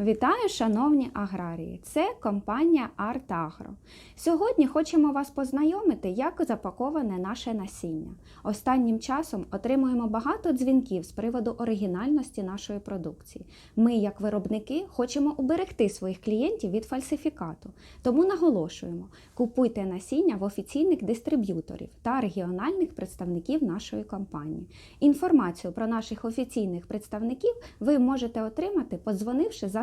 Вітаю, шановні аграрії! Це компанія «Артагро». Сьогодні хочемо вас познайомити, як запаковане наше насіння. Останнім часом отримуємо багато дзвінків з приводу оригінальності нашої продукції. Ми, як виробники, хочемо уберегти своїх клієнтів від фальсифікату. Тому наголошуємо: купуйте насіння в офіційних дистриб'юторів та регіональних представників нашої компанії. Інформацію про наших офіційних представників ви можете отримати, подзвонивши за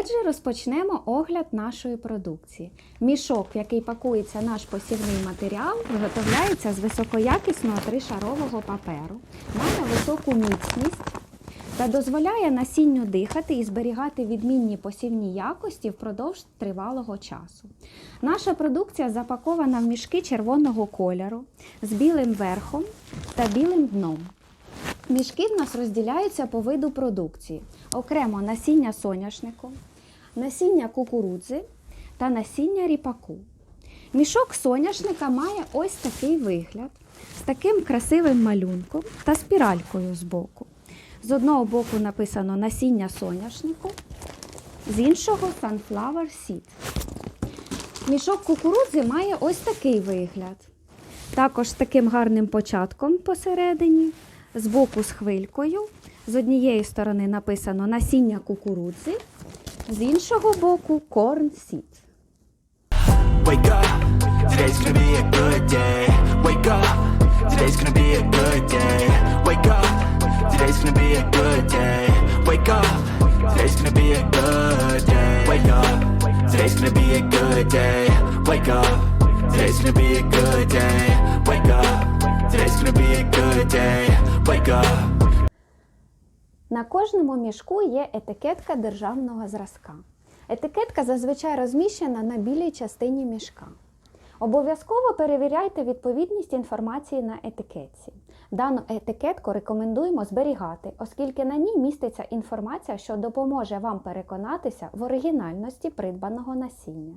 Отже, розпочнемо огляд нашої продукції. Мішок, в який пакується наш посівний матеріал, виготовляється з високоякісного тришарового паперу, має високу міцність та дозволяє насінню дихати і зберігати відмінні посівні якості впродовж тривалого часу. Наша продукція запакована в мішки червоного кольору з білим верхом та білим дном. Мішки в нас розділяються по виду продукції: окремо насіння соняшнику, насіння кукурудзи та насіння ріпаку. Мішок соняшника має ось такий вигляд з таким красивим малюнком та спіралькою з боку. З одного боку написано насіння соняшнику, з іншого Sunflower Seed. Мішок кукурудзи має ось такий вигляд. Також з таким гарним початком посередині, з боку з хвилькою. З однієї сторони написано насіння кукурудзи, з іншого боку. Wake up, today's gonna be a good day. Up. На кожному мішку є етикетка державного зразка. Етикетка зазвичай розміщена на білій частині мішка. Обов'язково перевіряйте відповідність інформації на етикетці. Дану етикетку рекомендуємо зберігати, оскільки на ній міститься інформація, що допоможе вам переконатися в оригінальності придбаного насіння.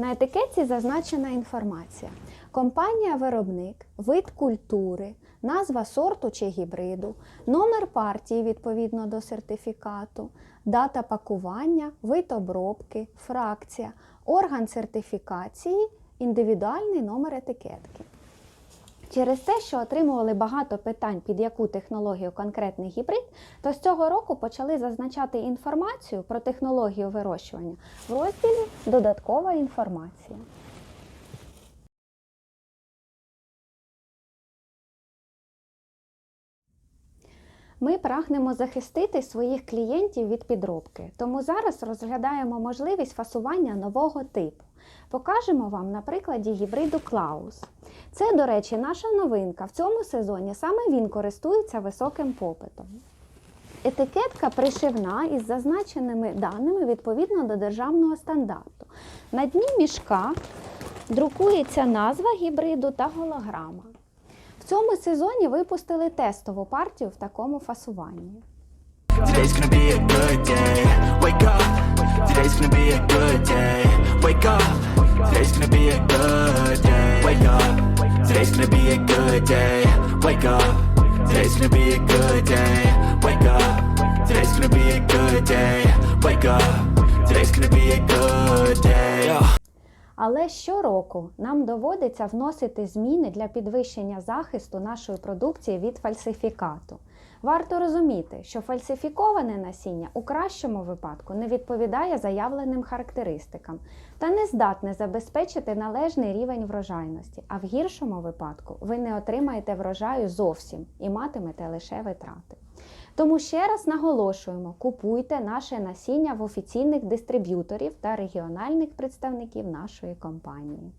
На етикетці зазначена інформація: компанія-виробник, вид культури, назва сорту чи гібриду, номер партії відповідно до сертифікату, дата пакування, вид обробки, фракція, орган сертифікації, індивідуальний номер етикетки. Через те, що отримували багато питань, під яку технологію конкретний гібрид, то з цього року почали зазначати інформацію про технологію вирощування в розділі Додаткова інформація. Ми прагнемо захистити своїх клієнтів від підробки, тому зараз розглядаємо можливість фасування нового типу. Покажемо вам на прикладі гібриду Клаус. Це, до речі, наша новинка. В цьому сезоні саме він користується високим попитом. Етикетка пришивна із зазначеними даними відповідно до державного стандарту. На дні мішка друкується назва гібриду та голограма. В цьому сезоні випустили тестову партію в такому фасуванні. Wake up. Today's gonna be a good day. Wake up. Today's gonna be a good day. Wake up. Today's gonna be a good day. Wake up. Today's gonna be a good day. Але щороку нам доводиться вносити зміни для підвищення захисту нашої продукції від фальсифікату. Варто розуміти, що фальсифіковане насіння у кращому випадку не відповідає заявленим характеристикам та не здатне забезпечити належний рівень врожайності, а в гіршому випадку ви не отримаєте врожаю зовсім і матимете лише витрати. Тому ще раз наголошуємо: купуйте наше насіння в офіційних дистриб'юторів та регіональних представників нашої компанії.